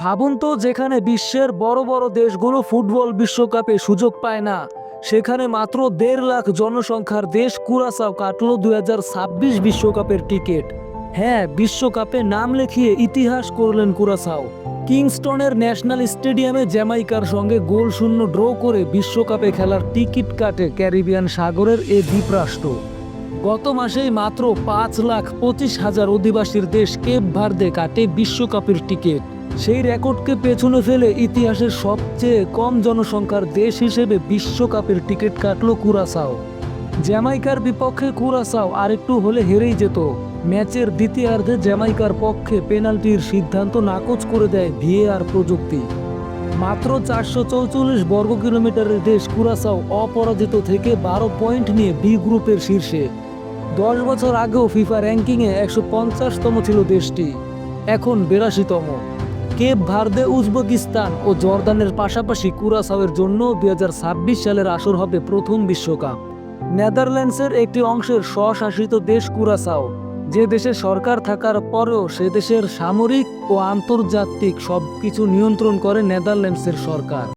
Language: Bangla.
ভাবুন তো যেখানে বিশ্বের বড় বড় দেশগুলো ফুটবল বিশ্বকাপে সুযোগ পায় না, সেখানে মাত্র দেড় লাখ জনসংখ্যার দেশ কুরাসাও কাটলো দুই বিশ্বকাপের টিকিট। হ্যাঁ বিশ্বকাপে নাম লেখিয়ে ইতিহাস করলেন কুরাসাও। কিংস্টনের ন্যাশনাল স্টেডিয়ামে জ্যামাইকার সঙ্গে গোল শূন্য ড্র করে বিশ্বকাপে খেলার টিকিট কাটে ক্যারিবিয়ান সাগরের এ দ্বীপরাষ্ট্র। গত মাসেই মাত্র পাঁচ লাখ পঁচিশ হাজার অধিবাসীর দেশ কেপ ভার্দে কাটে বিশ্বকাপের টিকিট। সেই রেকর্ডকে পেছনে ফেলে ইতিহাসের সবচেয়ে কম জনসংখ্যার দেশ হিসেবে বিশ্বকাপের টিকিট কাটল কুরাসাও। জ্যামাইকার বিপক্ষে কুরাসাও আরেকটু হলে হেরেই যেত। ম্যাচের দ্বিতীয়ার্ধে জ্যামাইকার পক্ষে পেনাল্টির সিদ্ধান্ত নাকচ করে দেয় ভিএআর প্রযুক্তি। মাত্র চারশো চৌচল্লিশ বর্গ কিলোমিটারের দেশ কুরাসাও অপরাজিত থেকে বারো পয়েন্ট নিয়ে বি গ্রুপের শীর্ষে। দশ বছর আগেও ফিফা র্যাঙ্কিংয়ে একশো পঞ্চাশতম ছিল দেশটি। এখন বিরাশিতম। কেপ ভার্দে উজবেকিস্তান ও জর্দানের পাশাপাশি কুরাসাওয়ের জন্য দু হাজার ছাব্বিশ সালের আসর হবে প্রথম বিশ্বকাপ। নেদারল্যান্ডসের একটি অংশের স্বশাসিত দেশ কুরাসাও। যে দেশে সরকার থাকার পরেও সে দেশের সামরিক ও আন্তর্জাতিক সবকিছু নিয়ন্ত্রণ করে নেদারল্যান্ডসের সরকার।